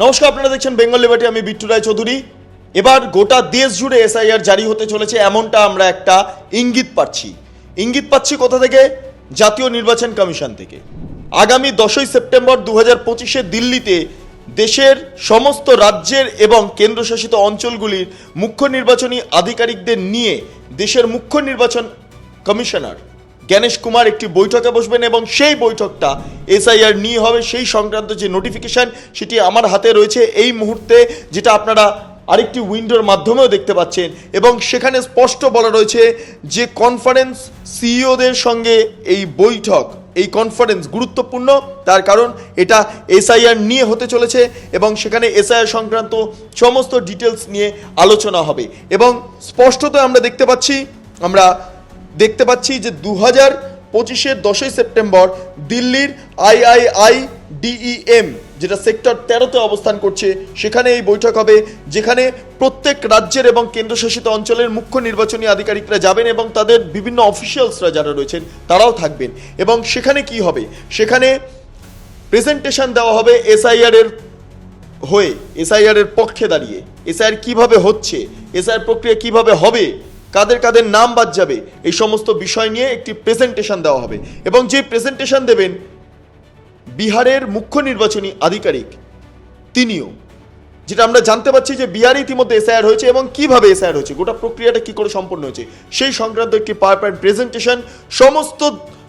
নমস্কার, আপনারা দেখছেন বেঙ্গল লিবার্টি, আমি বিট্টু রায় চৌধুরী এবার গোটা দেশ জুড়ে এসআইআর জারি হতে চলেছে, এমনটা আমরা একটা ইঙ্গিত পাচ্ছি। ইঙ্গিত পাচ্ছি কোথা থেকে? জাতীয় নির্বাচন কমিশন থেকে। আগামী দশই সেপ্টেম্বর দু হাজার পঁচিশে দিল্লিতে দেশের সমস্ত রাজ্যের এবং কেন্দ্রশাসিত অঞ্চলগুলির মুখ্য নির্বাচনী আধিকারিকদের নিয়ে দেশের মুখ্য নির্বাচন কমিশনার জ্ঞানেশ কুমার একটি বৈঠকে বসবেন এবং সেই বৈঠকটা এসআইআর নিয়ে হবে, সেই সংক্রান্ত যে নোটিফিকেশন সেটি আমার হাতে রয়েছে এই মুহূর্তে, যেটা আপনারা আরেকটি উইন্ডোর মাধ্যমেও দেখতে পাচ্ছেন এবং সেখানে স্পষ্ট বলা রয়েছে যে কনফারেন্স সিইওদের সঙ্গে এই বৈঠক, এই কনফারেন্স গুরুত্বপূর্ণ, তার কারণ এটা এসআইআর নিয়ে হতে চলেছে এবং সেখানে এসআইআর সংক্রান্ত সমস্ত ডিটেলস নিয়ে আলোচনা হবে এবং স্পষ্টত আমরা দেখতে পাচ্ছি, আমরা দেখতে পাচ্ছি যে দু হাজার পঁচিশের দশই সেপ্টেম্বর দিল্লির আইআইআই ডিইএম যেটা সেক্টর তেরোতে অবস্থান করছে, সেখানে এই বৈঠক হবে, যেখানে প্রত্যেক রাজ্যের এবং কেন্দ্রশাসিত অঞ্চলের মুখ্য নির্বাচনী আধিকারিকরা যাবেন এবং তাদের বিভিন্ন অফিসিয়ালসরা যারা রয়েছেন, তারাও থাকবেন। এবং সেখানে কি হবে? সেখানে প্রেজেন্টেশন দেওয়া হবে এসআইআর এর হয়ে, এসআইআর এর পক্ষে দাঁড়িয়ে। এসআইআর কীভাবে হচ্ছে? এসআইআর প্রক্রিয়া কীভাবে হবে? কাদের কাদের নাম বাদ যাবে, এই সমস্ত বিষয় নিয়ে একটি প্রেজেন্টেশন দেওয়া হবে। এবং যে প্রেজেন্টেশন দেবেন, বিহারের মুখ্য নির্বাচনী আধিকারিক, তিনিও। যেটা আমরা জানতে পারছি যে বিহারে ইতিমধ্যে এসআইআর হয়েছে এবং কীভাবে এসআইআর হয়েছে, গোটা প্রক্রিয়াটা কি করে সম্পন্ন হয়েছে, সেই সংক্রান্ত একটি পাওয়ার পয়েন্ট প্রেজেন্টেশন সমস্ত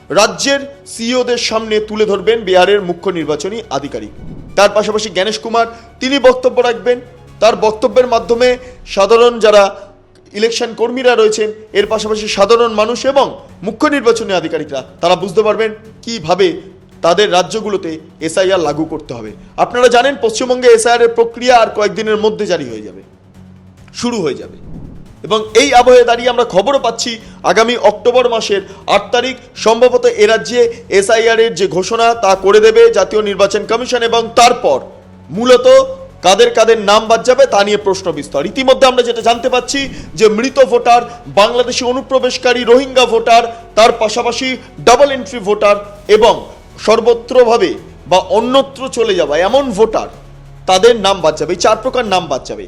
রাজ্যের সিইওদের সামনে তুলে ধরবেন বিহারের মুখ্য নির্বাচনী আধিকারিক। তার পাশাপাশি জ্ঞানেশ কুমার, তিনি বক্তব্য রাখবেন। তার বক্তব্যের মাধ্যমে সাধারণ যারা ইলেকশন কর্মীরা রয়েছেন। এর পাশাপাশি সাধারণ মানুষ এবং মুখ্য নির্বাচনী আধিকারিকরা। তারা বুঝতে পারবেন কীভাবে তাদের রাজ্যগুলোতে এসআইআর লাগু করতে হবে। আপনারা জানেন, পশ্চিমবঙ্গে এসআইআর এর প্রক্রিয়া আর কয়েকদিনের মধ্যে জারি হয়ে যাবে। শুরু হয়ে যাবে। এবং এই আবহে দাঁড়িয়ে আমরা খবরও পাচ্ছি, আগামী অক্টোবর মাসের আট তারিখ সম্ভবত এ রাজ্যে এসআইআর এর যে ঘোষণা তা করে দেবে জাতীয় নির্বাচন কমিশন এবং তারপর মূলত কাদের কাদের নাম বাদ যাবে তা নিয়ে প্রশ্ন বিস্তর। ইতিমধ্যে আমরা যেটা জানতে পাচ্ছি যে মৃত ভোটার, বাংলাদেশি অনুপ্রবেশকারী রোহিঙ্গা ভোটার, তার পাশাপাশি ডাবল এন্ট্রি ভোটার এবং সর্বত্রভাবে বা অন্যত্র চলে যাওয়া এমন ভোটার, তাদের নাম বাদ যাবে চার প্রকার নাম বাদ যাবে।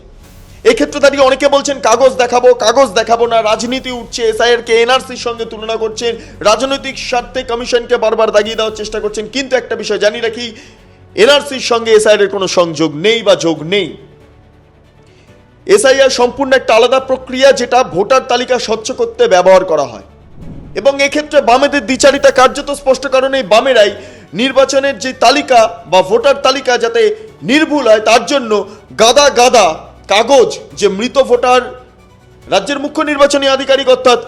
এক্ষেত্রে দাঁড়িয়ে অনেকে বলছেন, কাগজ দেখাবো কাগজ দেখাবো না, রাজনীতি উঠছে, এসআইআর কে এনআরসির সঙ্গে তুলনা করছেন, রাজনৈতিক স্বার্থে কমিশনকে বারবার দাগিয়ে দেওয়ার চেষ্টা করছেন, কিন্তু একটা বিষয় জানি রাখি এনআরসির সঙ্গে এসআইআর কোনো সংযোগ নেই বা যোগ নেই। এসআইআর সম্পূর্ণ একটা আলাদা প্রক্রিয়া যেটা ভোটার তালিকা স্বচ্ছ করতে ব্যবহার করা হয়। এবং এক্ষেত্রে বামেদের দ্বিচারিতা কার্যত স্পষ্ট কারণে বামেরাই নির্বাচনের যে তালিকা বা ভোটার তালিকা যাতে নির্ভুল হয়, তার জন্য গাদা গাদা কাগজ, যে মৃত ভোটার, রাজ্যের মুখ্য নির্বাচনী আধিকারিক অর্থাৎ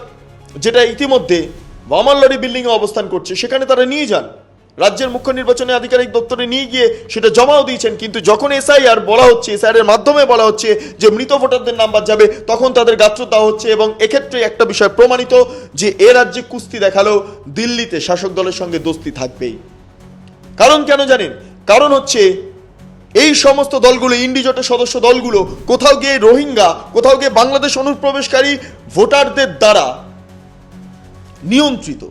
যেটা ইতিমধ্যে বামাল্লারি বিল্ডিংয়ে অবস্থান করছে, সেখানে তারা নিয়ে যান। রাজ্যের মুখ্য নির্বাচনী আধিকারিক দপ্তরে নিয়ে গিয়ে সেটা জমাও দিয়েছেন। কিন্তু যখন এসআইআর বলা হচ্ছে এসআইআর মাধ্যমে বলা হচ্ছে যে মৃত ভোটারদের নাম্বার যাবে, তখন তাদের গাত্র দেওয়া হচ্ছে এবং এক্ষেত্রে একটা বিষয় প্রমাণিত যে এ রাজ্যে কুস্তি দেখালেও দিল্লিতে শাসক দলের সঙ্গে দোস্তি থাকবেই। কারণ কেন জানেন? কারণ হচ্ছে এই সমস্ত দলগুলো ইন্ডিজোটের সদস্য দলগুলো, কোথাও গিয়ে রোহিঙ্গা, কোথাও গিয়ে বাংলাদেশ অনুপ্রবেশকারী ভোটারদের দ্বারা নিয়ন্ত্রিত।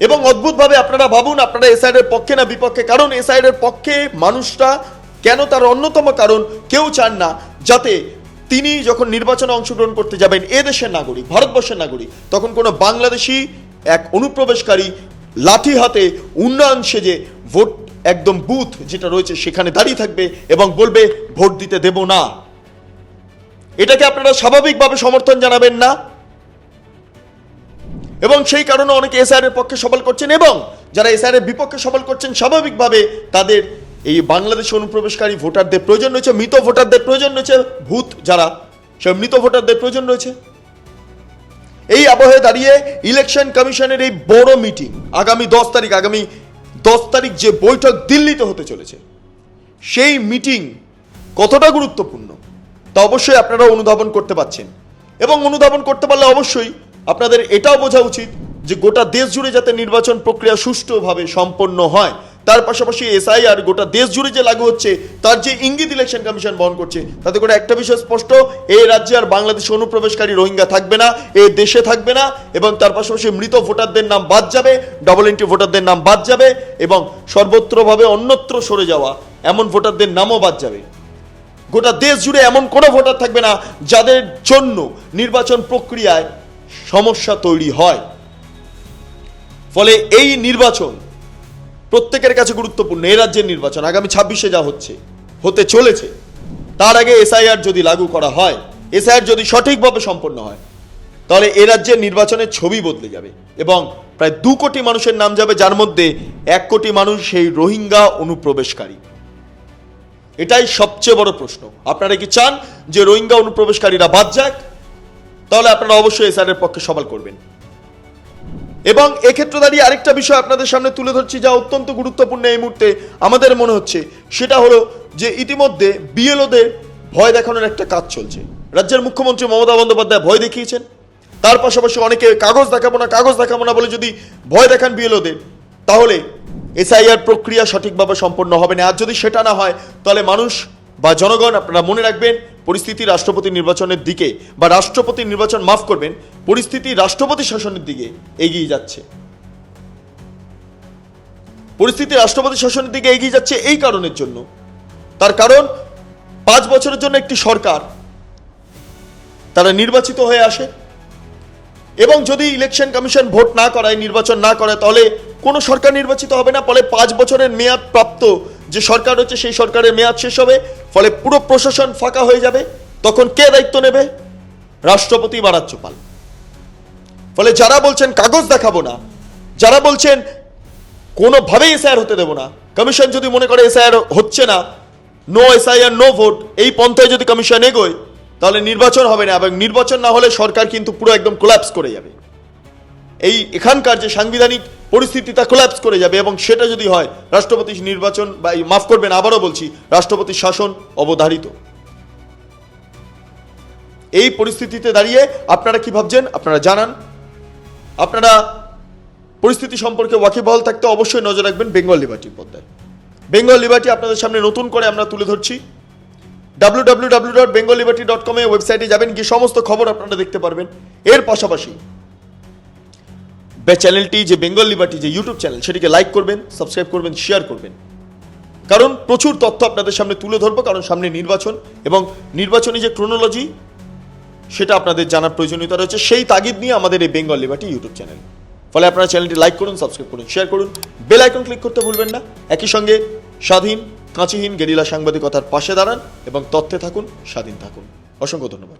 এবং অদ্ভুতভাবে আপনারা ভাবুন, আপনারা এসআইডের পক্ষে না বিপক্ষে, কারণ এসআইডের পক্ষে মানুষরা কেন তার অন্যতম কারণ কেউ চান না, যাতে তিনি যখন নির্বাচনে অংশগ্রহণ করতে যাবেন এ দেশের নাগরিক, ভারতবর্ষের নাগরিক, তখন কোনো বাংলাদেশি এক অনুপ্রবেশকারী লাঠি হাতে উন্নয়ন সেজে ভোট একদম বুথ যেটা রয়েছে সেখানে দাঁড়িয়ে থাকবে এবং বলবে, ভোট দিতে দেব না। এটাকে আপনারা স্বাভাবিকভাবে সমর্থন জানাবেন না। এবং সেই কারণে অনেকে এসআর এর পক্ষে সবল করছেন এবং যারা এসআর এর বিপক্ষে সবল করছেন, স্বাভাবিকভাবে তাদের এই বাংলাদেশ অনুপ্রবেশকারী ভোটারদের প্রয়োজন রয়েছে, মৃত ভোটারদের প্রয়োজন রয়েছে, ভূত যারা, সে মৃত ভোটারদের প্রয়োজন রয়েছে। এই আবহে দাঁড়িয়ে ইলেকশন কমিশনের এই বড় মিটিং আগামী দশ তারিখ, আগামী দশ তারিখ যে বৈঠক দিল্লিতে হতে চলেছে, সেই মিটিং কতটা গুরুত্বপূর্ণ তা অবশ্যই আপনারা অনুধাবন করতে পারছেন। এবং অনুধাবন করতে পারলে অবশ্যই আপনাদের এটাও বোঝা উচিত যে গোটা দেশ জুড়ে যাতে নির্বাচন প্রক্রিয়া সুষ্ঠুভাবে সম্পন্ন হয়। তার পাশাপাশি এসআইআর গোটা দেশ জুড়ে যে লাগু হচ্ছে, তার যে ইঙ্গিত ইলেকশন কমিশন বহন করছে, তাতে করে একটা বিষয় স্পষ্ট এই রাজ্যে আর বাংলাদেশ অনুপ্রবেশকারী রোহিঙ্গা থাকবে না, এ দেশে থাকবে না, এবং তার পাশাপাশি মৃত ভোটারদের নাম বাদ যাবে ডবল এন্ট্রি ভোটারদের নাম বাদ যাবে, এবং সর্বত্রভাবে অন্যত্র সরে যাওয়া, এমন ভোটারদের নামও বাদ যাবে। গোটা দেশ জুড়ে এমন কোনো ভোটার থাকবে না, যাদের জন্য নির্বাচন প্রক্রিয়ায় সমস্যা তৈরি হয়। ফলে এই নির্বাচন প্রত্যেকের কাছে গুরুত্বপূর্ণ এ রাজ্যের নির্বাচন। আগামী ছাব্বিশে যা হচ্ছে, হতে চলেছে, তার আগে এসআইআর যদি লাগু করা হয়, এসআইআর যদি সঠিকভাবে সম্পন্ন হয়, তাহলে এ রাজ্যের নির্বাচনের ছবি বদলে যাবে এবং প্রায় দু কোটি মানুষের নাম যাবে, যার মধ্যে এক কোটি মানুষ সেই রোহিঙ্গা অনুপ্রবেশকারী। এটাই সবচেয়ে বড় প্রশ্ন। আপনারা কি চান যে রোহিঙ্গা অনুপ্রবেশকারীরা বাদ যাক? তাহলে আপনারা অবশ্যই এসআর এর পক্ষে সবাল করবেন। এবং এক্ষেত্রে দাঁড়িয়ে আরেকটা বিষয় আপনাদের সামনে তুলে ধরছি যা অত্যন্ত গুরুত্বপূর্ণ এই মুহূর্তে আমাদের মনে হচ্ছে। সেটা হলো যে ইতিমধ্যে বিএলওদের ভয় দেখানোর একটা কাজ চলছে। রাজ্যের মুখ্যমন্ত্রী মমতা বন্দ্যোপাধ্যায় ভয় দেখিয়েছেন। তার পাশাপাশি অনেকে কাগজ দেখাবো না, কাগজ দেখাবো না বলে যদি ভয় দেখান বিএলওদের, তাহলে এসআইআর প্রক্রিয়া সঠিকভাবে সম্পন্ন হবে না। আর যদি সেটা না হয়, তাহলে মানুষ বা জনগণ আপনারা মনে রাখবেন পরিস্থিতি রাষ্ট্রপতি নির্বাচনের দিকে বা রাষ্ট্রপতি নির্বাচন মাফ করবেন, পরিস্থিতি রাষ্ট্রপতি শাসনের দিকে এগিয়ে যাচ্ছে। পরিস্থিতি রাষ্ট্রপতি শাসনের দিকে এগিয়ে যাচ্ছে এই কারণের জন্য। তার কারণ, পাঁচ বছরের জন্য একটি সরকার, তারা নির্বাচিত হয়ে আসে এবং যদি ইলেকশন কমিশন ভোট না করায়, নির্বাচন না করে তাহলে কোনো সরকার নির্বাচিত হবে না, ফলে পাঁচ বছরের মেয়াদ প্রাপ্ত যে সরকার হচ্ছে সেই সরকারের মেয়াদ শেষ হবে, ফলে পুরো প্রশাসন ফাঁকা হয়ে যাবে। তখন কে দায়িত্ব নেবে? রাষ্ট্রপতি বা রাজ্যপাল। ফলে যারা বলছেন, কাগজ দেখাবো না, যারা বলছেন, কোনোভাবেই এসআইআর হতে দেবো না। কমিশন যদি মনে করে এসআইআর হচ্ছে না, নো এসআইআর, নো ভোট, এই পন্থায় যদি কমিশন এগোয়, তাহলে নির্বাচন হবে না এবং নির্বাচন না হলে সরকার কিন্তু পুরো একদম কোলাপস করে যাবে। এই এখানকার যে সাংবিধানিক পরিস্থিতি তা কোলাপস করে যাবে এবং সেটা যদি হয়, রাষ্ট্রপতি নির্বাচন বা মাফ করবেন, আবারও বলছি রাষ্ট্রপতি শাসন অবধারিত। এই পরিস্থিতিতে দাঁড়িয়ে আপনারা কি ভাবছেন? আপনারা জানান। আপনারা পরিস্থিতি সম্পর্কে ওয়াকিবহাল থাকতে অবশ্যই নজর রাখবেন বেঙ্গল লিবার্টির পর্দায় বেঙ্গল লিবার্টি আপনাদের সামনে নতুন করে আমরা তুলে ধরছি। W W W dot Bengal liberty dot কমে ওয়েবসাইটে যাবেন, গিয়ে সমস্ত খবর আপনারা দেখতে পারবেন। এর পাশাপাশি চ্যানেলটি যে বেঙ্গল লিবার্টি যে ইউটিউব চ্যানেল সেটিকে লাইক করবেন সাবস্ক্রাইব করবেন শেয়ার করবেন। কারণ প্রচুর তথ্য আপনাদের সামনে তুলে ধরবো, কারণ সামনে নির্বাচন এবং নির্বাচনী যে ক্রোনোলজি সেটা আপনাদের জানার প্রয়োজনীয়তা রয়েছে। সেই তাগিদ নিয়ে আমাদের এই বেঙ্গল লিবার্টি ইউটিউব চ্যানেল ফলে আপনারা চ্যানেলটি লাইক করুন সাবস্ক্রাইব করুন শেয়ার করুন। বেল আইকন ক্লিক করতে ভুলবেন না। একই সঙ্গে স্বাধীন, কাঁচিহীন, গেরিলা সাংবাদিকতার পাশে দাঁড়ান এবং তথ্যে থাকুন, স্বাধীন থাকুন। অসংখ্য ধন্যবাদ।